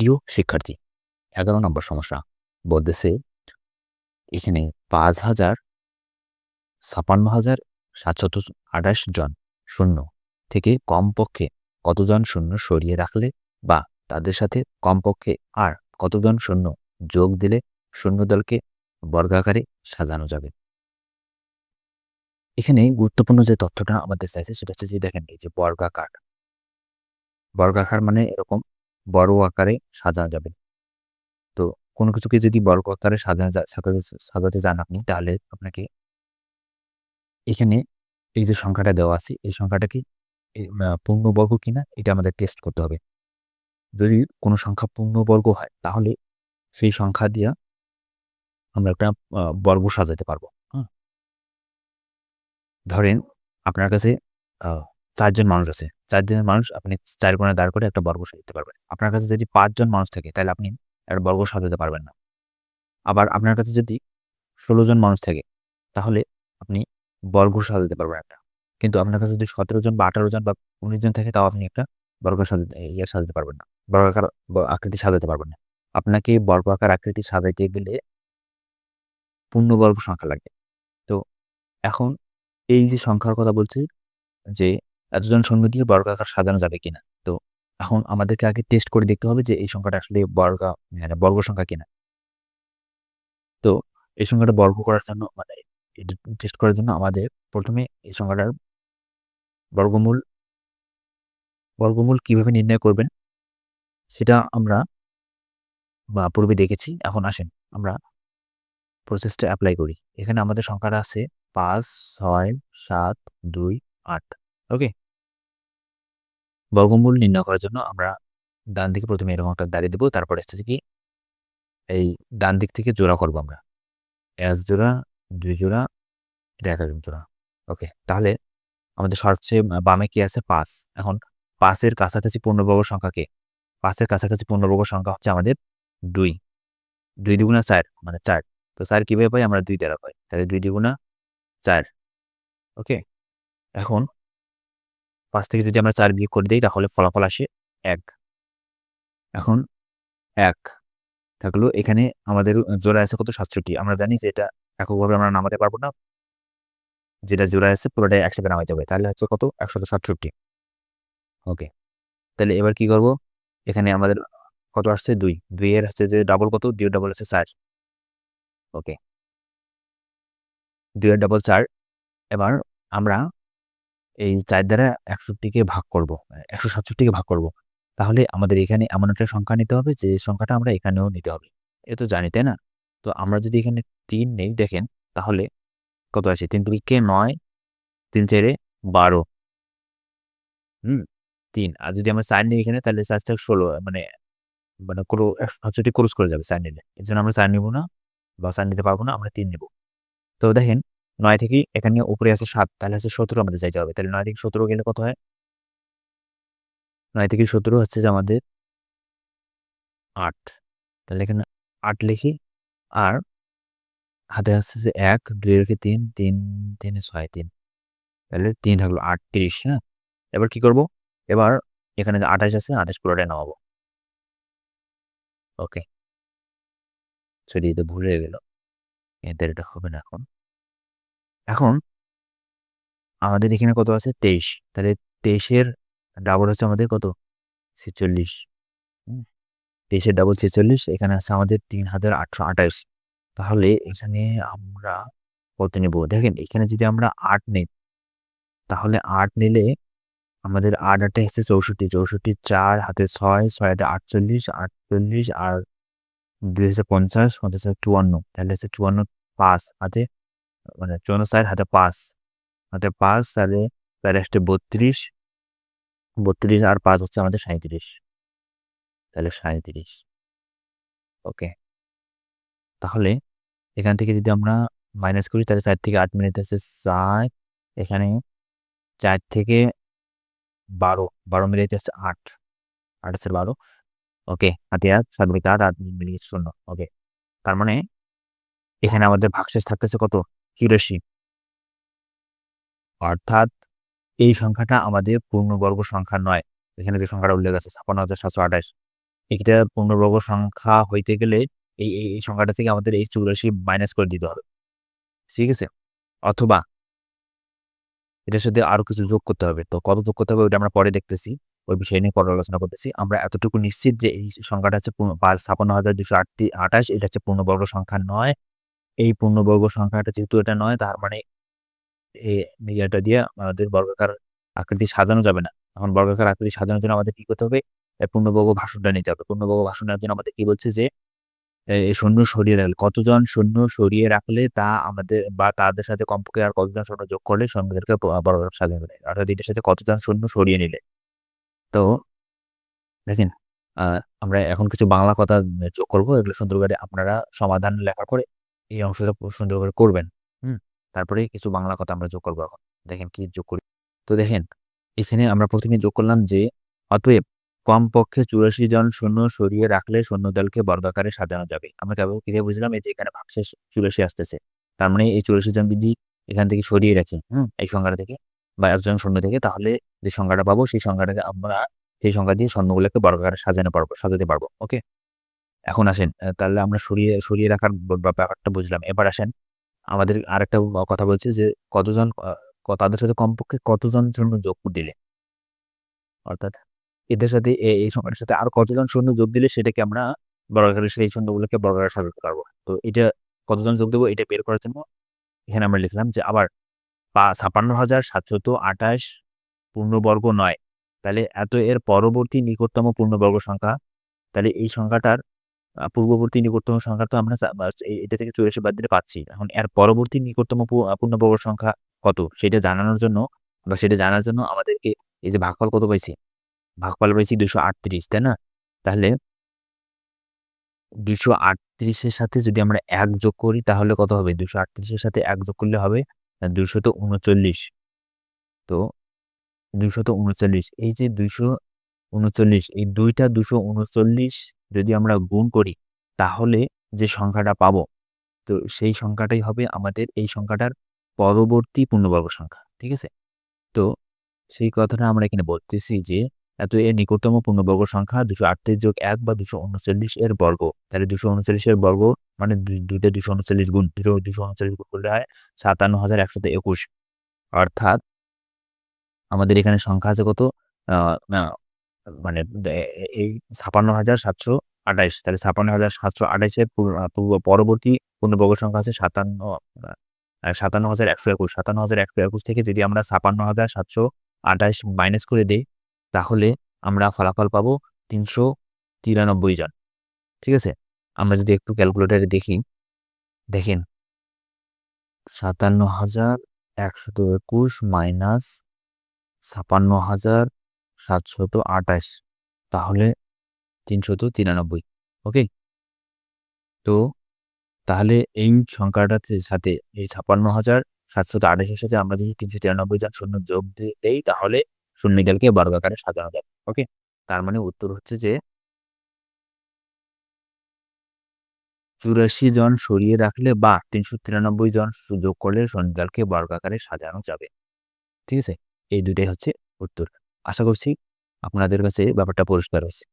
প্রিয় শিক্ষার্থী। এগারো নম্বর সমস্যা বলতেছে, এখানে পাঁচ হাজার ছাপান্ন হাজার সাতশত আঠাশ জন শূন্য থেকে কমপক্ষে কতজন শূন্য সরিয়ে রাখলে বা তাদের সাথে কমপক্ষে আর কতজন শূন্য যোগ দিলে শূন্য দলকে বর্গাকারে সাজানো যাবে? এখানে গুরুত্বপূর্ণ যে তথ্যটা আমাদের চাইছে সেটা হচ্ছে যে দেখেন এই যে বর্গাকার। বর্গাকার মানে এরকম বড় আকারে সাজানো যাবে। তো কোনো কিছুকে যদি বড় আকারে সাজানো সাজাতে যান আপনি, তাহলে আপনাকে এখানে এই যে সংখ্যাটা দেওয়া আছে, এই সংখ্যাটা কি পূর্ণবর্গ কিনা এটা আমাদের টেস্ট করতে হবে। যদি কোনো সংখ্যা পূর্ণবর্গ হয়, তাহলে সেই সংখ্যা দিয়া আমরা একটা বর্গ সাজাতে পারব। ধরেন আপনার কাছে চারজন মানুষ আছে। চারজনের মানুষ আপনি চার কোণে দাঁড় করে একটা বর্গ সাজাতে পারবেন। আপনার কাছে যদি পাঁচজন মানুষ থাকে, তাহলে আপনি একটা বর্গ সাজাতে পারবেন না। আবার আপনার কাছে যদি ষোলো জন মানুষ থাকে, তাহলে আপনি বর্গ সাজাতে পারবেন একটা। কিন্তু আপনার কাছে যদি সতেরো জন বা আঠারো জন বা উনিশ জন থাকে, তাও আপনি একটা বর্গ সাজাতে ইয়ে সাজাতে পারবেন না। বর্গাকার আকৃতি সাজাতে পারবেন না। আপনাকে বর্গাকার আকৃতি সাজাইতে গেলে পূর্ণবর্গ সংখ্যা লাগবে তো এখন এই যে সংখ্যার কথা বলছি, যে এতজন সৈন্য দিয়ে বর্গাকার সাজানো যাবে কিনা? তো এখন আমাদেরকে আগে টেস্ট করে দেখতে হবে যে এই সংখ্যাটা আসলে বর্গা মানে বর্গ সংখ্যা কিনা। তো এই সংখ্যাটা বর্গ করার জন্য মানে টেস্ট করার জন্য আমাদের প্রথমে এই সংখ্যাটার বর্গমূল বর্গমূল কীভাবে নির্ণয় করবেন সেটা আমরা বা পূর্বে দেখেছি, এখন আসেন আমরা প্রসেসটা অ্যাপ্লাই করি। এখানে আমাদের সংখ্যাটা আছে পাঁচ, ছয়, সাত, দুই, আট ওকে বর্গমূল নির্ণয় করার জন্য আমরা ডান দিকে প্রথমে এরকম একটা দাঁড়িয়ে দেবো, তারপরে হচ্ছে কি, এই ডান দিক থেকে জোড়া করব আমরা। এক জোড়া, দুই জোড়া, এটা এক জোড়া। ওকে, তাহলে আমাদের সবচেয়ে বামে কি আছে? পাঁচ। এখন পাঁচের কাছাকাছি পূর্ণবর্গ সংখ্যা কে? পাঁচের কাছাকাছি পূর্ণবর্গ সংখ্যা হচ্ছে আমাদের দুই। দুই দুগুণা চার মানে চার। তো চার কীভাবে পাই? আমরা দুই দ্বারা পাই। তাহলে দুই দুগুণা চার। ওকে, এখন পাঁচ থেকে যদি আমরা চার বিয়োগ করে দিই, তাহলে ফলাফল আসে এক। এখন এক থাকল এখানে আমাদের জোড়া আছে কত? সাতষট্টি। আমরা জানি যে এটা এককভাবে আমরা নামাতে পারব না। যেটা জোড়া আছে পুরোটাই একসাথে নামাইতে হবে। তাহলে হচ্ছে কত? একশত সাতষট্টি। ওকে। তাহলে এবার কি করব? এখানে আমাদের কত আসছে? দুই। দুই এর হচ্ছে যে ডাবল কত? দুই ডাবল আছে চার। ওকে। দুই এর ডাবল চার। এবার আমরা এই চার দ্বারা একষট্টিকে ভাগ করব একশো সাতষট্টিকে ভাগ করব। তাহলে আমাদের এখানে এমন একটা সংখ্যা নিতে হবে, যে সংখ্যাটা আমরা এখানেও নিতে হবে। এ তো জানি, তাই না? তো আমরা যদি এখানে তিন নেই, দেখেন, তাহলে কত আছে? তিন দুইকে নয়, তিন চারে বারো। হুম, তিন। আর যদি আমরা চার নিই এখানে, তাহলে চারটা ষোলো মানে মানে কোনো সাতষট্টি ক্রস করে যাবে চার নিলে। এর জন্য আমরা চার নিব না, বা চার নিতে পারব না, আমরা তিন নেব। তো দেখেন নয় থেকে এখানে উপরে আছে সাত, তাহলে আছে সতেরো আমাদের যাইতে হবে। তাহলে নয় থেকে সতেরো গেলে কত হয়? নয় থেকে সতেরো হচ্ছে যে আমাদের আট। তাহলে এখানে আট লিখি, আর হাতে আসছে যে এক, দুই রেখে তিন তিন, তিনে ছয়, তিন। তাহলে তিন থাকল আটত্রিশ হ্যাঁ? এবার কি করব? এবার এখানে যে আঠাশ আছে, আঠাশ পুরোটাই নামাবো। ওকে। সরি, এটা ভুলে গেল। এদের এটা হবে না এখন। এখন আমাদের এখানে কত আছে? তেইশ। তাহলে তেইশের ডাবল হচ্ছে আমাদের কত? ছেচল্লিশ। তেইশের ডাবল ছেচল্লিশ, এখানে আছে আমাদের তিন হাজার আটশো আঠাশ। তাহলে এখানে আমরা কত নেব? দেখেন, এখানে যদি আমরা আট নিই, তাহলে আট নিলে আমাদের আট আটটা এসছে চৌষট্টি। চৌষট্টি চার, হাতে ছয় ছয় হাতে আটচল্লিশ আটচল্লিশ আর দুই হাজার পঞ্চাশ পঞ্চাশ চুয়ান্ন। তাহলে হচ্ছে চুয়ান্ন, পাঁচ হাতে মানে চুয়ান্ন চার হাতে পাঁচ হাতে পাঁচ তাহলে আসছে বত্রিশ বত্রিশ আর পাঁচ হচ্ছে আমাদের সাঁত্রিশ তাহলে সাঁত্রিশ ওকে তাহলে এখান থেকে যদি আমরা মাইনাস করি তাহলে চার থেকে আট মিনিট আছে চার, এখানে চার থেকে বারো বারো মিনিট আছে আট আট আছে বারো ওকে হাতিয়া সাত মিনিট আট আট মিনিট শূন্য ওকে তার মানে এখানে আমাদের ভাগশেষ থাকতেছে কত? চুরাশি অর্থাৎ এই সংখ্যাটা আমাদের পূর্ণবর্গ সংখ্যা নয়। এখানে যে সংখ্যাটা উল্লেখ আছে ছাপান্ন হাজার সাতশো আঠাশ। এইটা পূর্ণবর্গ সংখ্যা হইতে গেলে এই এই সংখ্যাটা থেকে আমাদের এই চুরাশি মাইনাস করে দিতে হবে। ঠিক আছে? অথবা এটার সাথে আরও কিছু যোগ করতে হবে। তো কত যোগ করতে হবে ওইটা আমরা পরে দেখতেছি। ওই বিষয় নিয়ে পরে আলোচনা করতেছি। আমরা এতটুকু নিশ্চিত যে এই সংখ্যাটা হচ্ছে ছাপান্ন হাজার দুশো আটটি আঠাশ, এটা হচ্ছে পূর্ণবর্গ সংখ্যা নয়। এই পূর্ণবর্গ সংখ্যাটা যেহেতু এটা নয়, তার মানে এই ইয়েটা দিয়ে আমাদের বর্গাকার আকৃতি সাজানো যাবে না। এখন বর্গাকার আকৃতি সাজানোর জন্য আমাদের কি করতে হবে? পূর্ণবর্গ ভাষণটা নিতে হবে। পূর্ণবর্গ ভাষণ নেওয়ার জন্য আমাদের কি বলছে যে শূন্য সরিয়ে রাখলে, কতজন শূন্য সরিয়ে রাখলে তা আমাদের বা তাদের সাথে কমপক্ষে আর কতজন শূন্য যোগ করলে সৈন্যদেরকে বর্গাকার সাজানো যাবে অর্থাৎ এটার সাথে কতজন শূন্য সরিয়ে নিলে? তো দেখেন আমরা এখন কিছু বাংলা কথা যোগ করব। এগুলো সুন্দর করে আপনারা সমাধান লেখা করে এই অংশটা সুন্দর করে করবেন। হুম? তারপরে কিছু বাংলা কথা আমরা যোগ করব এখন। দেখেন কি যোগ করি। তো দেখেন, এখানে আমরা প্রথমে যোগ করলাম যে, অতএব কমপক্ষে চুরাশি জন সৈন্য সরিয়ে রাখলে সৈন্য দলকে বর্গাকারে সাজানো যাবে। আমরা কেবল কীভাবে বুঝলাম এই যে এখানে ভাগশেষ চুরাশি আসতেছে। তার মানে এই চুরাশি জন যদি এখান থেকে সরিয়ে রাখি, হুম? এই সংখ্যাটা থেকে বা একজন সৈন্য থেকে, তাহলে যে সংখ্যাটা পাবো সেই সংখ্যাটাকে আমরা, সেই সংখ্যা দিয়ে স্বর্ণগুলোকে বর্গাকারে সাজানো পারব, সাজাতে পারব, ওকে? এখন আসেন তাহলে আমরা সরিয়ে সরিয়ে রাখার ব্যাপারটা বুঝলাম। এবার আসেন, আমাদের আরেকটা কথা বলছে যে কতজন তাদের সাথে কমপক্ষে কতজন সৈন্য যোগ দিলে? অর্থাৎ এদের সাথে এই সংখ্যাটার সাথে আর কতজন সৈন্য যোগ দিলে সেটাকে আমরা বর্গাকারের সেই সৈন্যগুলোকে বর্গাকারে সাজাতে পারব? তো এটা কতজন যোগ দেবো এটা বের করার জন্য এখানে আমরা লিখলাম যে আবার ছাপান্ন হাজার সাতশত আঠাশ পূর্ণবর্গ নয়। তাহলে এত এর পরবর্তী নিকটতম পূর্ণবর্গ সংখ্যা, তাহলে এই সংখ্যাটার পূর্ববর্তী নিকটতম সংখ্যা তো আমরা এটা থেকে চুরাশি বাদ দিলে পাচ্ছি। এখন এর পরবর্তী নিকটতম পূর্ণবর্গ সংখ্যা কত? সেটা জানানোর জন্য বা সেটা জানার জন্য আমাদেরকে এই যে ভাগফল কত পাইছি? ভাগফল পাইছি দুশো আটত্রিশ, তাই না? তাহলে দুশো আটত্রিশের সাথে যদি আমরা এক যোগ করি তাহলে কত হবে? দুশো আটত্রিশের সাথে এক যোগ করলে হবে দুশত উনচল্লিশ। তো দুশত উনচল্লিশ। এই যে দুইশো উনচল্লিশ, এই দুইটা দুশো উনচল্লিশ যদি আমরা গুণ করি, তাহলে যে সংখ্যাটা পাবো, তো সেই সংখ্যাটাই হবে আমাদের এই সংখ্যাটার পরবর্তী পূর্ণবর্গ সংখ্যা, ঠিক আছে? তো সেই কথাটা আমরা এখানে বলতেছি যে, এত এর নিকটতম পূর্ণবর্গ সংখ্যা দুশো আটত্রিশ যোগ এক বা দুশো উনচল্লিশ এর বর্গ। তাহলে দুশো উনচল্লিশ এর বর্গ মানে দুইটা দুশো উনচল্লিশ গুণ দুটো দুশো উনচল্লিশ গুণ করলে হয় সাতান্ন হাজার একশত একুশ। অর্থাৎ আমাদের এখানে সংখ্যা আছে কত? মানে এই ছাপান্ন হাজার সাতশো আঠাইশ, তাহলে ছাপান্ন হাজার সাতশো আঠাইশের পূর্ব পরবর্তী পূর্ণবর্গ সংখ্যা আছে সাতান্ন সাতান্ন হাজার একশো একুশ, সাতান্ন হাজার একশো একুশ থেকে যদি আমরা ছাপান্ন হাজার সাতশো আঠাইশ মাইনাস করে দিই, তাহলে আমরা ফলাফল পাবো তিনশো তিরানব্বই জন। ঠিক আছে? আমরা যদি একটু ক্যালকুলেটারে দেখি, দেখেন। সাতান্ন হাজার একশত একুশ মাইনাস ছাপান্ন হাজার সাতশত আঠাশ। তাহলে তিনশত তিরানব্বই ওকে তো তাহলে এই সংখ্যাটাতে সাথে এই ছাপান্ন হাজার সাতশত আঠাশের সাথে আমরা যদি তিনশো তিরানব্বই জন শূন্য যোগ দেই, তাহলে শূন্যকালকে বর্গাকারে সাজানো যাবে ওকে তার মানে উত্তর হচ্ছে যে চুরাশি জন সরিয়ে রাখলে বা তিনশো তিরানব্বই জন সুযোগ করলে শূন্যকালকে বর্গাকারে সাজানো যাবে, ঠিক আছে? এই দুটাই হচ্ছে উত্তর। আশা করছি আপনাদের কাছে ব্যাপারটা পরিষ্কার হয়েছে।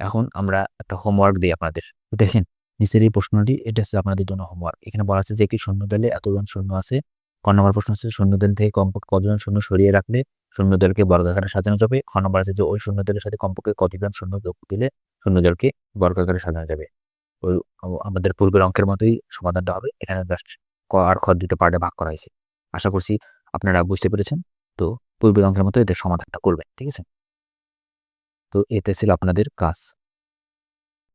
এখন আমরা একটা হোমওয়ার্ক দিই আপনাদের। দেখেন, নিচের এই প্রশ্নটি, এটা হচ্ছে আপনাদের জন্য হোমওয়ার্ক এখানে বলা আছে যে একটি শূন্য দলে এতজন শূন্য আছে। ক নম্বর প্রশ্ন হচ্ছে শূন্য দল থেকে কমপক্ষে কতজন শূন্য সরিয়ে রাখলে শূন্য দলকে বর্গাকারে সাজানো যাবে? খ নম্বর আছে যে ওই শূন্য দলের সাথে কমপক্ষে কতজন শূন্য যোগ দিলে শূন্য দলকে বর্গাকারে সাজানো যাবে? ওই আমাদের পূর্বের অঙ্কের মতোই সমাধানটা হবে। এখানে জাস্ট ক আর খ দুটো পার্টে ভাগ করা হয়েছে। আশা করছি আপনারা বুঝতে পেরেছেন। তো পূর্বের অঙ্কের মতো এদের সমাধানটা করবেন ঠিক আছে? তো এতে ছিল আপনাদের কাজ।